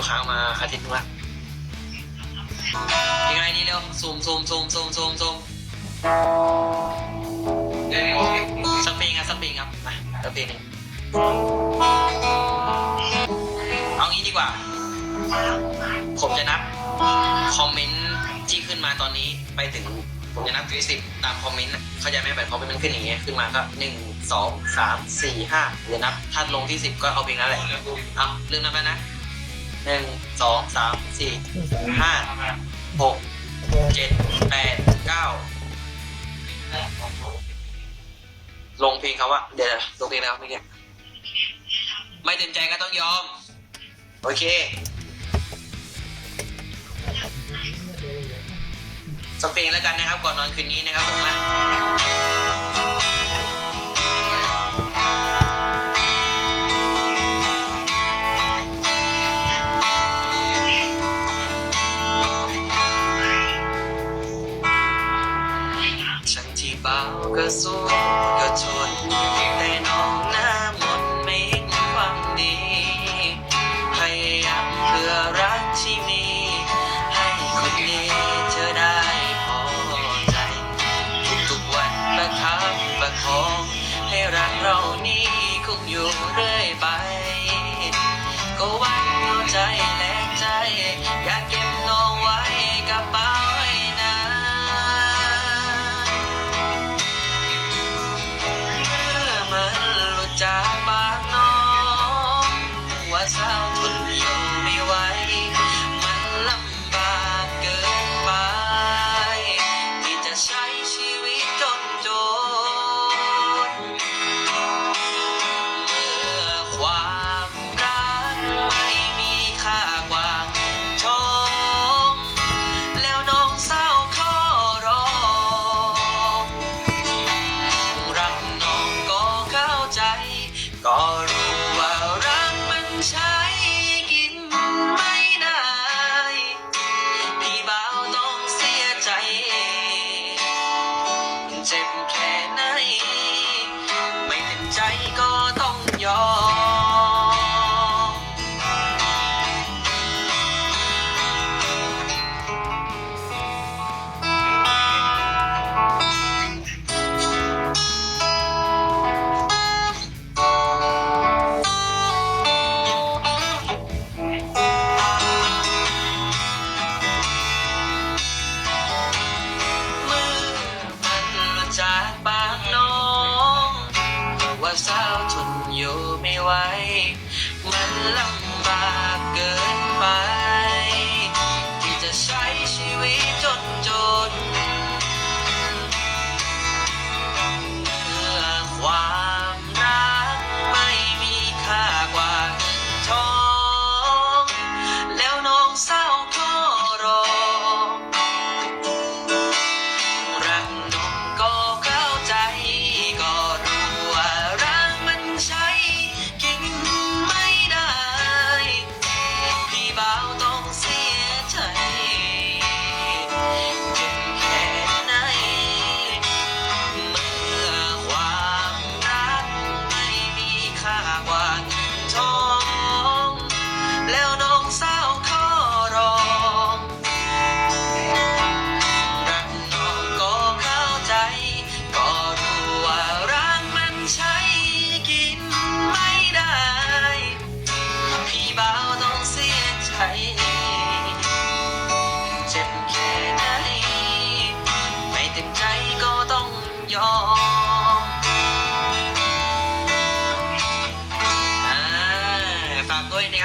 วค้างมาอาทิตย์นึงละเพลงไรนี่เร็วซูมซูมซูมซูมซูมซูมสักเพลงครับสักเพลงครับมาสักเพลงหนึ่งเอางี้ดีกว่า ผมจะนับคอมเมนต์ที่ขึ้นมาตอนนี้ไปถึงผมจะนับถึงสิบตามคอมเมนต์นะเข้าใจไหมแบบคอมเมนต์มันขึ้นอย่างเงี้ยขึ้นมาก็หนึ่งสองสามสี่ห้าเดี๋ยวนับถ้าลงที่สิบก็เอาเพลงนั้นแหละเอาเรื่องนับแล้วนะ หนึ่งสองสามสี่ห้าหกเจ็ดแปดเก้าลงเพลงเขาว่าเดี๋ยวลงเพลงแล้วเมื่อกี้ไม่เต็มใจก็ต้องยอม โอเค สักเพลงแล้วกันนะครับ ก่อนนอนคืนนี้นะครับผมนะ วิต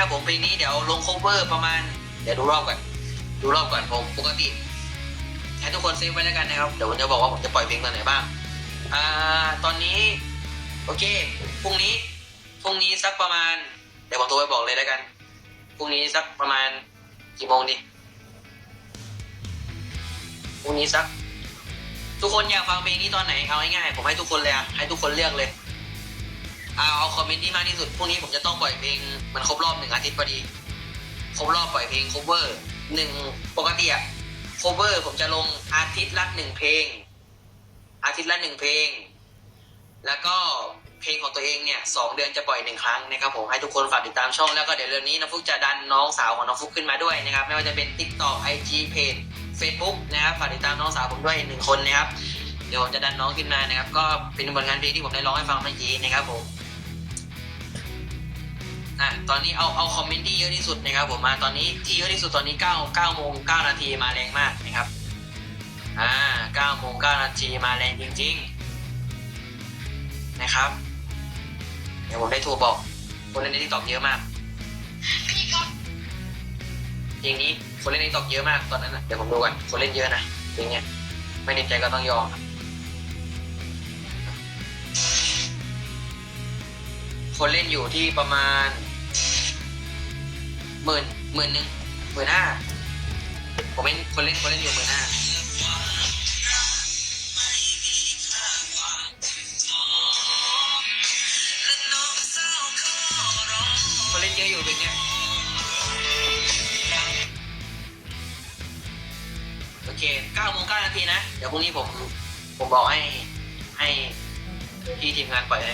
นะครับผมเพลงนี้เดี๋ยวลง cover ประมาณ เดี๋ยวดูรอบก่อนดูรอบก่อนผมปกติให้ทุกคนเซฟไว้แล้วกันนะครับ เดี๋ยวผมจะบอกว่าผมจะปล่อยเพลงตอนไหนบ้างอ่าตอนนี้ โอเคพรุ่งนี้พรุ่งนี้สักประมาณ เดี๋ยวผมโทรไปบอกเลยแล้วกันพรุ่งนี้สักประมาณกี่โมงดีพรุ่งนี้สัก ทุกคนอยากฟังเพลงนี้ตอนไหนเอาง่ายๆผมให้ทุกคนเลยอะให้ทุกคนเลือกเลย เอาเอาคอมเมนต์ที่มากที่สุดพรุ่งนี้ผมจะต้องปล่อยเพลงมันครบรอบหนึ่งอาทิตย์พอดีครบรอบปล่อยเพลง cover หนึ่งปกติอะ cover ผมจะลงอาทิตย์ละหนึ่งเพลง อาทิตย์ละหนึ่งเพลง แล้วก็เพลงของตัวเองเนี่ยสองเดือนจะปล่อยหนึ่งครั้งนะครับผมให้ทุกคนฝากติดตามช่องแล้วก็เดี๋ยวเร็วนี้น้องฟุกจะดันน้องสาวของน้องฟุกขึ้นมาด้วยนะครับไม่ว่าจะเป็น TikTok IG Page Facebook นะครับฝากติดตามน้องสาวผมด้วยหนึ่งคนนะครับเดี๋ยวผมจะดันน้องขึ้นมานะครับ ก็เป็นผลงานเพลงที่ผมได้ร้องให้ฟังเมื่อกี้นะครับผม ตอนนี้เอาเอาคอมเมนต์ที่เยอะที่สุดนะครับผมมาตอนนี้ที่เยอะที่สุดตอนนี้9 9โมง9นาทีมาแรงมากนะครับอ่า9โมง9นาทีมาแรงจริง ๆ นะครับ เดี๋ยวผมได้โทรบอกคนเล่นในทิกตอกเยอะมากเพลงนี้คนเล่นในทิกตอกเยอะมากตอนนั้นนะเดี๋ยวผมดูกันคนเล่นเยอะนะเพลงเนี้ยไม่ในใจก็ต้องยอมคนเล่นอยู่ที่ประมาณ หมื่นหมื่นหนึ่งหมื่นห้าผมเป็นคนเล่นคนเล่นอยู่หมื่นห้าคนเล่นเยอะอยู่เป็นเนี้ยโอเคเก้าโมงเก้านาทีนะ เดี๋ยวพรุ่งนี้ผมผมบอกให้ให้พี่ทีมงานปล่อยให้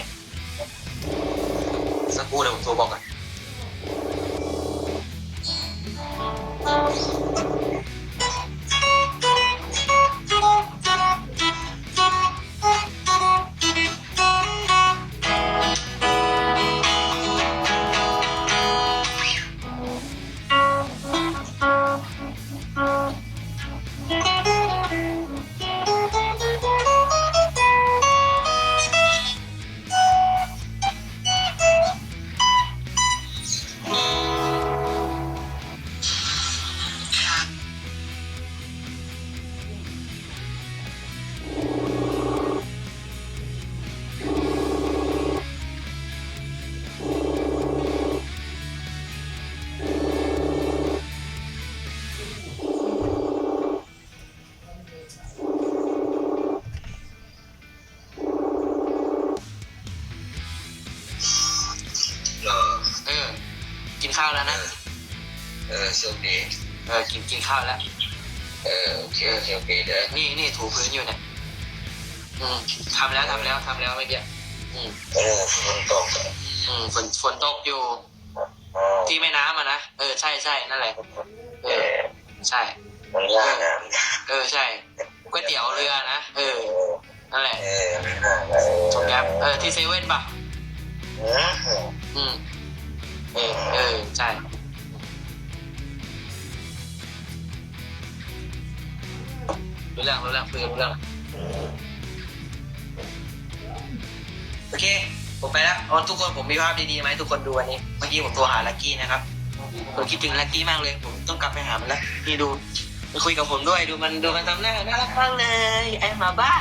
สักครู่เดี๋ยวผมโทรบอกก่อน Um... เออ กินข้าวแล้วนะ เออโชคดีเออ กินกินข้าวแล้ว เออโอเคโอเคโอเคเดี๋ยวนี่นี่ถูพื้นอยู่เนี่ย อืมทำแล้วทำแล้วทำแล้วไม่เดียวอืมเออฝนตกอืมฝนฝนตกอยู่ อ๋อที่แม่น้ำอะนะ เออ ใช่ใช่นั่นแหละ เอเออ อ ใช่มันยากนะเออใช่ก๋วยเตี๋ยวเรือนะเออนั่นแหละเออไม่น่าเลยจบแล้วเออที่เซเว่นป่ะอืมอืมเออเออใช่รู้เรื่องรู้เรื่องคุยกันรู้เรื่องโอเค ผมไปแล้วเอาทุกคนผมมีภาพดีๆไหมาให้ทุกคนดูวันนี้ เมื่อกี้ผมโทรหาลักกี้นะครับ ผมคิดถึงลักกี้มากเลยผม ต้องกลับไปหามันแล้วนี่ดูมันคุยกับผมด้วยดูมันดูมันทำหน้าน่ารักมากเลยไอ้หมาบ้า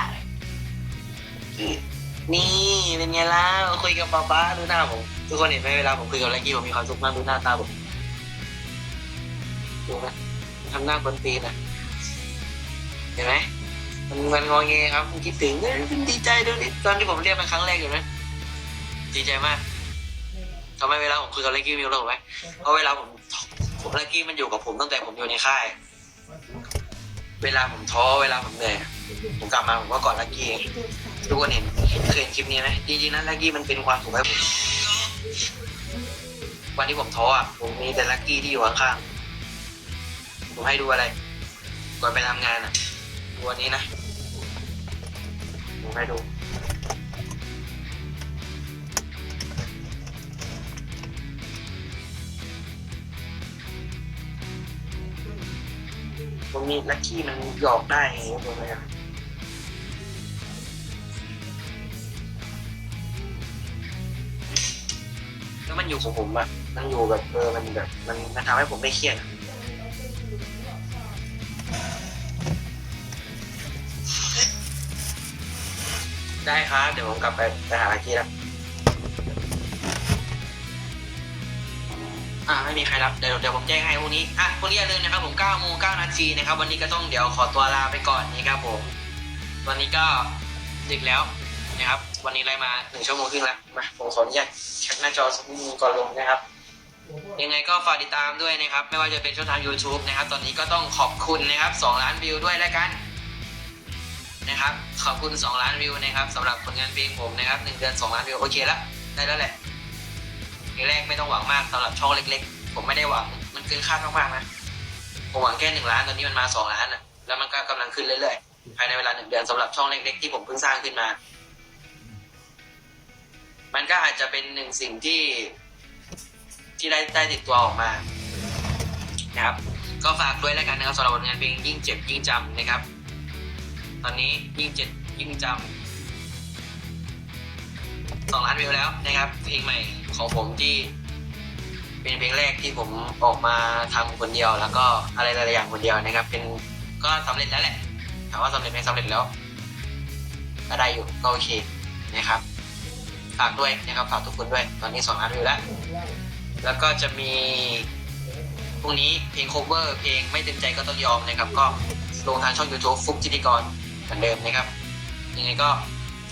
นี่เป็นไงล่ะคุยกับป๊าป๊าดูหน้าผมทุกคนเห็นไหมเวลาผมคุยกับลักกี้ผมมีความสุขมากดูหน้าตาผมดูไหมมันทำหน้าบนตีนอะเห็นไหมมันมันงอแงครับมันคิดถึงเอ้ยมันดีใจดูดิตอนที่ผมเรียกมันครั้งแรกอยู่นะดีใจมากทำไมเวลาผมคุยกับลักกี้มีความสุขไหมเพราะเวลาผม ผมลักกี้มันอยู่กับผมตั้งแต่ผมอยู่ในค่าย เวลาผมท้อเวลาผมเหนื่อยผมกลับมาผมก็กอดลักกี้ทุกคนเห็นเคยเห็นคลิปนี้ไหมจริงๆนะลักกี้มันเป็นความสุขให้ผมวันที่ผมท้ออะผมมีแต่ลักกี้ที่อยู่ข้างๆผมให้ดูอะไรก่อนไปทำงานอะดูวันนี้นะผมให้ดู ผมมีลักกี้มันหยอกได้ไงรู้ไหมครับแล้วมันอยู่กับผมอะมันอยู่แบบเออมันแบบมันมันทำให้ผมไม่เครียดอะได้ครับ เดี๋ยวผมกลับไปไปหาลักกี้แล้ว อ่าไม่มีใครรับเดี๋ยวเดี๋ยวผมแจ้งให้พรุ่งนี้อะพรุ่งนี้อย่าลืมนะครับผม9โมง9นาทีนะครับ วันนี้ก็ต้องเดี๋ยวขอตัวลาไปก่อนนะครับผมวันนี้ก็ดึกแล้วนะครับ วันนี้ไล่มาหนึ่งชั่วโมงครึ่งแล้วมาผมขออนุญาตแคปหน้าจอสักนิดนึงก่อนลงนะครับ ยังไงก็ฝากติดตามด้วยนะครับ ไม่ว่าจะเป็นช่องทาง YouTube นะครับ ตอนนี้ก็ต้องขอบคุณนะครับ2ล้านวิวด้วยแล้วกันนะครับขอบคุณ 2 ล้านวิวนะครับสำหรับผลงานเพลงผมนะครับหนึ่งเดือน2ล้านวิวโอเคแล้วได้แล้วแหละ ทีแรกไม่ต้องหวังมากสำหรับช่องเล็ก ๆ ผมไม่ได้หวังมันเกินคาดมากๆนะผมหวังแค่หนึ่งล้านตอนนี้มันมาสองล้านอะแล้วมันก็กำลังขึ้นเรื่อยๆภายในเวลาหนึ่งเดือนสำหรับช่องเล็กๆที่ผมเพิ่งสร้างขึ้นมา มันก็อาจจะเป็นหนึ่งสิ่งที่ ที่ได้ได้ติดตัวออกมานะครับ ก็ฝากด้วยแล้วกันนะครับสำหรับผลงานเพลงยิ่งเจ็บยิ่งจำนะครับ ตอนนี้ยิ่งเจ็บยิ่งจำ สองล้านวิวแล้วนะครับเพลงใหม่ของผมที่ เป็นเพลงแรกที่ผมออกมาทำคนเดียว แล้วก็อะไรหลายๆอย่างคนเดียวนะครับ เป็นก็สำเร็จแล้วแหละถามว่าสำเร็จไหมสำเร็จแล้วก็ได้อยู่ก็โอเคนะครับฝากด้วยนะครับฝากทุกคนด้วย ตอนนี้สองล้านวิวแล้ว แล้วก็จะมีพรุ่งนี้เพลง cover เพลงไม่เต็มใจก็ต้องยอมนะครับ ก็ลงทางช่อง YouTube ฟุกจิติกรเหมือนเดิมนะครับ ยังไงก็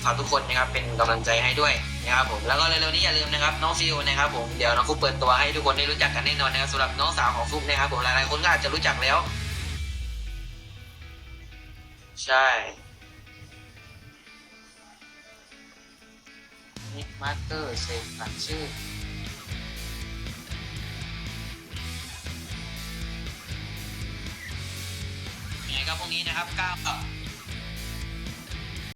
ฝากทุกคนนะครับเป็นกำลังใจให้ด้วยนะครับผมแล้วก็เร็วๆนี้อย่าลืมนะครับน้องฟิวนะครับผมเดี๋ยวน้องฟุกเปิดตัวให้ทุกคนได้รู้จักกันแน่นอนนะครับสำหรับน้องสาวของฟุกนะครับผมหลายๆคนก็อาจจะรู้จักแล้ว ใช่นิกมาสเตอร์เซฟฝันชื่อยังไงก็พรุ่งนี้นะครับ9